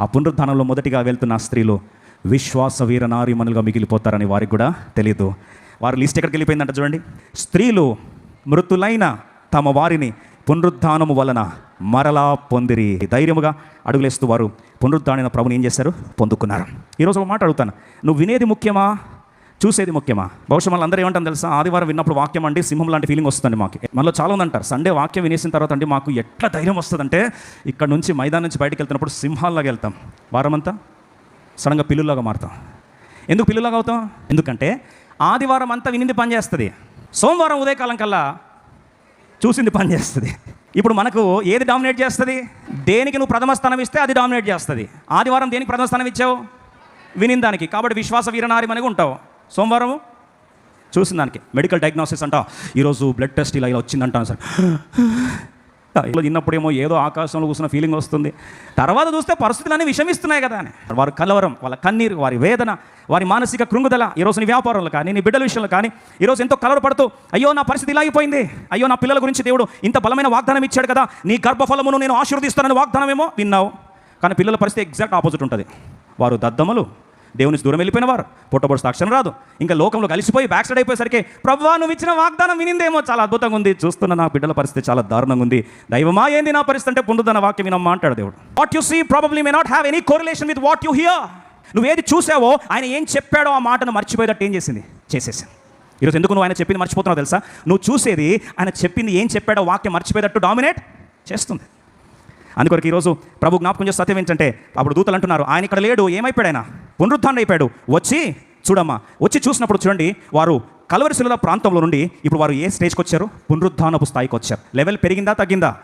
ఆ పునరుద్ధానంలో మొదటిగా వెళ్తున్న ఆ స్త్రీలు విశ్వాస వీర నారీమణులుగా మిగిలిపోతారని వారికి కూడా తెలియదు వారి లిస్ట్ ఎక్కడికి వెళ్ళిపోయిందంట చూడండి. స్త్రీలు మృతులైన తమ వారిని పునరుద్ధానము వలన మరలా పొందిరి. ధైర్యముగా అడుగులేస్తూ వారు పునరుద్ధానైన ప్రభుని ఏం చేశారు? పొందుకున్నారు. ఈరోజు ఒక మాట అడుగుతాను. నువ్వు వినేది ముఖ్యమా? చూసేది ముఖ్యమా? బహుశా మళ్ళీ అందరూ ఏమంటారు తెలుసా? ఆదివారం విన్నప్పుడు వాక్యం అండి సింహం లాంటి ఫీలింగ్ వస్తుంది మాకు. మనలో చాలా మంది అంటారు సండే వాక్యం వినేసిన తర్వాత అండి మాకు ఎట్లా ధైర్యం వస్తుందంటే ఇక్కడ నుంచి మైదానం నుంచి బయటకు వెళ్తున్నప్పుడు సింహాల్లాగా వెళ్తాం. వారమంతా సడన్గా పిల్లుల్లాగా మారుతాం. ఎందుకు పిల్లులాగా అవుతాం? ఎందుకంటే ఆదివారం అంతా వినింది పనిచేస్తుంది సోమవారం ఉదయకాలం కల్లా చూసింది పనిచేస్తుంది ఇప్పుడు మనకు ఏది డామినేట్ చేస్తుంది? దేనికి నువ్వు ప్రథమ స్థానం ఇస్తే అది డామినేట్ చేస్తుంది. ఆదివారం దేనికి ప్రథమ స్థానం ఇచ్చావు? వినిందానికి. కాబట్టి విశ్వాస వీరనారిమనిగా ఉంటావు. సోమవారం చూసిన దానికి. మెడికల్ డయాగ్నోసిస్ అంట. ఈరోజు బ్లడ్ టెస్ట్ ఇలా ఇలా వచ్చిందంటాను సార్. ఇలా విన్నప్పుడేమో ఏదో ఆకాశంలో కూర్చున్న ఫీలింగ్ వస్తుంది. తర్వాత చూస్తే పరిస్థితులన్నీ విషమిస్తున్నాయి కదా అని. వారి కలవరం వాళ్ళ కన్నీరు వారి వేదన వారి మానసిక కృంగుదల ఈరోజు నీ వ్యాపారంలో కానీ నీ బిడ్డల విషయంలో కానీ ఈరోజు ఎంతో కలవరపడుతూ అయ్యో నా పరిస్థితి ఇలా అయిపోయింది. అయ్యో నా పిల్లల గురించి దేవుడు ఇంత బలమైన వాగ్దానం ఇచ్చాడు కదా. నీ గర్భఫలమును నేను ఆశీర్వదిస్తానని వాగ్దానమేమో విన్నావు. కానీ పిల్లల పరిస్థితి ఎగ్జాక్ట్ ఆపోజిట్ ఉంటుంది. వారు దద్దమ్మలు దేవుని నుంచి దూరం వెళ్ళిపోయిన వారు పుట్టబడు సాక్ష్యం రాదు. ఇంకా లోకంలో కలిసిపోయి బ్యాక్ సైడ్ అయిపోయేసరికి ప్రభా నువ్వు ఇచ్చిన వాగ్దానం వినిందేమో చాలా అద్భుతంగా ఉంది. చూస్తున్న నా బిడ్డల పరిస్థితి చాలా దారుణంగా ఉంది. దైవమా ఏంది నా పరిస్థితి అంటే పొందుదన్న వాక్యం వినమ్మా అంటాడు దేవుడు. What you see probably may not have any correlation with what you hear నువ్వేది చూసావో ఆయన ఏం చెప్పాడో ఆ మాటను మర్చిపోయేటట్టు ఏం చేసింది? చేసేసింది ఈరోజు ఎందుకు నువ్వు ఆయన చెప్పింది మర్చిపోతున్నావు తెలుసా? నువ్వు చూసేది ఆయన చెప్పింది ఏం చెప్పాడో వాక్యం మర్చిపోయేటట్టు డామినేట్ చేస్తుంది. అందుకొరకు ఈరోజు ప్రభు జ్ఞాపకం చేస్తే సత్యం ఏంటంటే అప్పుడు దూతలు అంటున్నారు ఆయన ఇక్కడ లేడు ఏమైపోయాడు ఆయన? పునరుద్ధారణ అయిపోయాడు. వచ్చి చూడమ్మా వచ్చి చూసినప్పుడు చూడండి వారు కలవరిశిల ప్రాంతంలో నుండి ఇప్పుడు వారు ఏ స్టేజ్కి వచ్చారు? పునరుద్ధానపు స్థాయికి వచ్చారు. లెవెల్ పెరిగిందా తగ్గిందా?